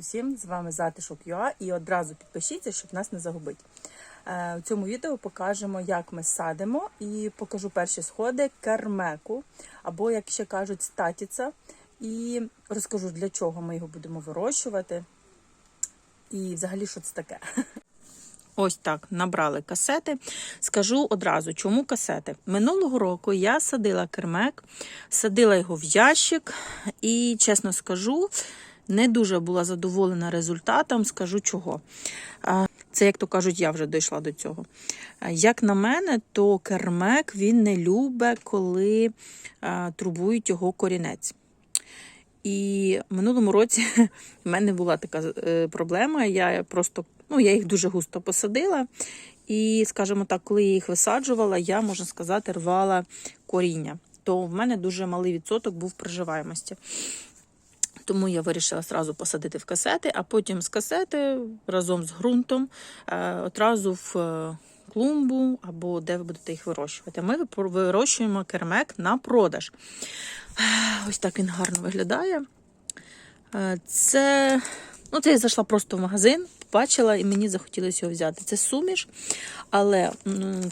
усім! З вами Затишок ЮА і одразу підпишіться, щоб нас не загубити. Е, В цьому відео покажемо, як ми садимо, і покажу перші сходи кермеку, або, як ще кажуть, статіца. І розкажу, для чого ми його будемо вирощувати. І взагалі, що це таке. Ось так набрали касети. Скажу одразу, чому касети. Минулого року я садила кермек, садила його в ящик, і, чесно скажу, не дуже була задоволена результатом. Скажу чого. Це, як то кажуть, я вже дійшла до цього. Як на мене, то кермек він не любить, коли а, турбують його корінець. І в минулому році в мене була така е, проблема. Я просто ну, я їх дуже густо посадила. І, скажімо так, коли я їх висаджувала, я, можна сказати, рвала коріння. То в мене дуже малий відсоток був приживаємості. Тому я вирішила одразу посадити в касети, а потім з касети разом з ґрунтом е, одразу в е, клумбу або де ви будете їх вирощувати. Ми вирощуємо кермек на продаж. Ось так він гарно виглядає. Е, Це, ну, це я зайшла просто в магазин, побачила і мені захотілося його взяти. Це суміш, але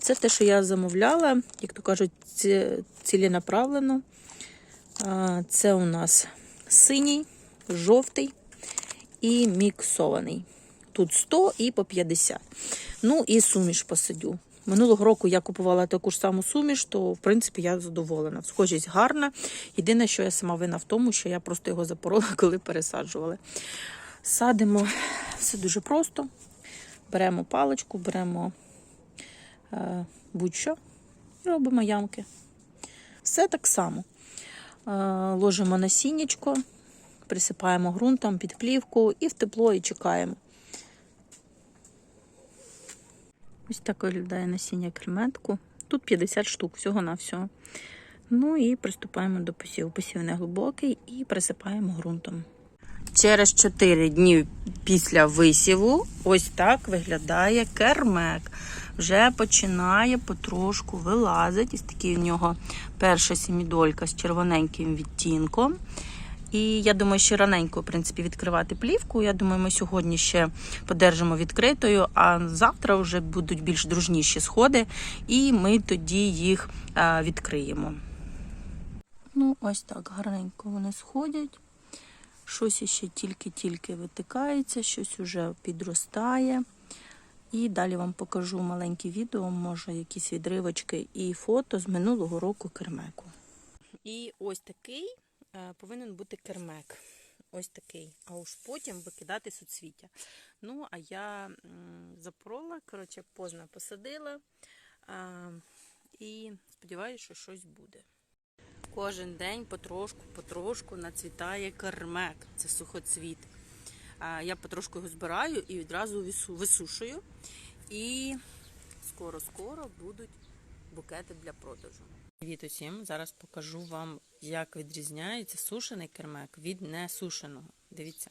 це те, що я замовляла, як то кажуть, ці- ціленаправлено. Це у нас синій, жовтий і міксований. Тут 100 і по 50. Ну і суміш посадю. Минулого року я купувала таку ж саму суміш, то в принципі я задоволена. Схожість гарна. Єдине, що я сама вина в тому, що я просто його запорола, коли пересаджували. Садимо все дуже просто. Беремо паличку, беремо е, будь-що і робимо ямки. Все так само. Е, ложимо насіннячко, присипаємо ґрунтом під плівку і в тепло і чекаємо. Ось так виглядає насіння креметку. Тут 50 штук всього-навсього. Ну і приступаємо до посіву. Посів не глибокий і присипаємо ґрунтом. Через 4 дні після висіву ось так виглядає кермек. Вже починає потрошку вилазити. Ось такий у нього перша сімідолька з червоненьким відтінком. І я думаю, ще раненько, в принципі, відкривати плівку. Я думаю, ми сьогодні ще подержимо відкритою, а завтра вже будуть більш дружніші сходи, і ми тоді їх відкриємо. Ну, ось так гарненько вони сходять. Щось ще тільки-тільки витикається, щось уже підростає. І далі вам покажу маленьке відео, може, якісь відривочки і фото з минулого року кермеку. І ось такий е, повинен бути кермек. Ось такий. А уж потім викидати суцвіття. Ну, а я м, запорола, коротше, поздно посадила. І сподіваюся, що щось буде. Кожен день потрошку, потрошку нацвітає кермек. Це сухоцвіт. Я потрошку його збираю і відразу висушую. І скоро-скоро будуть букети для продажу. Привіт усім! Зараз покажу вам, як відрізняється сушений кермек від несушеного. Дивіться.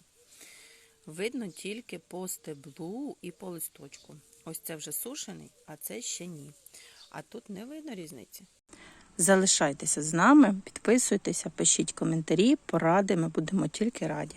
Видно тільки по стеблу і по листочку. Ось це вже сушений, а це ще ні. А тут не видно різниці. Залишайтеся з нами, підписуйтеся, пишіть коментарі, поради, ми будемо тільки раді.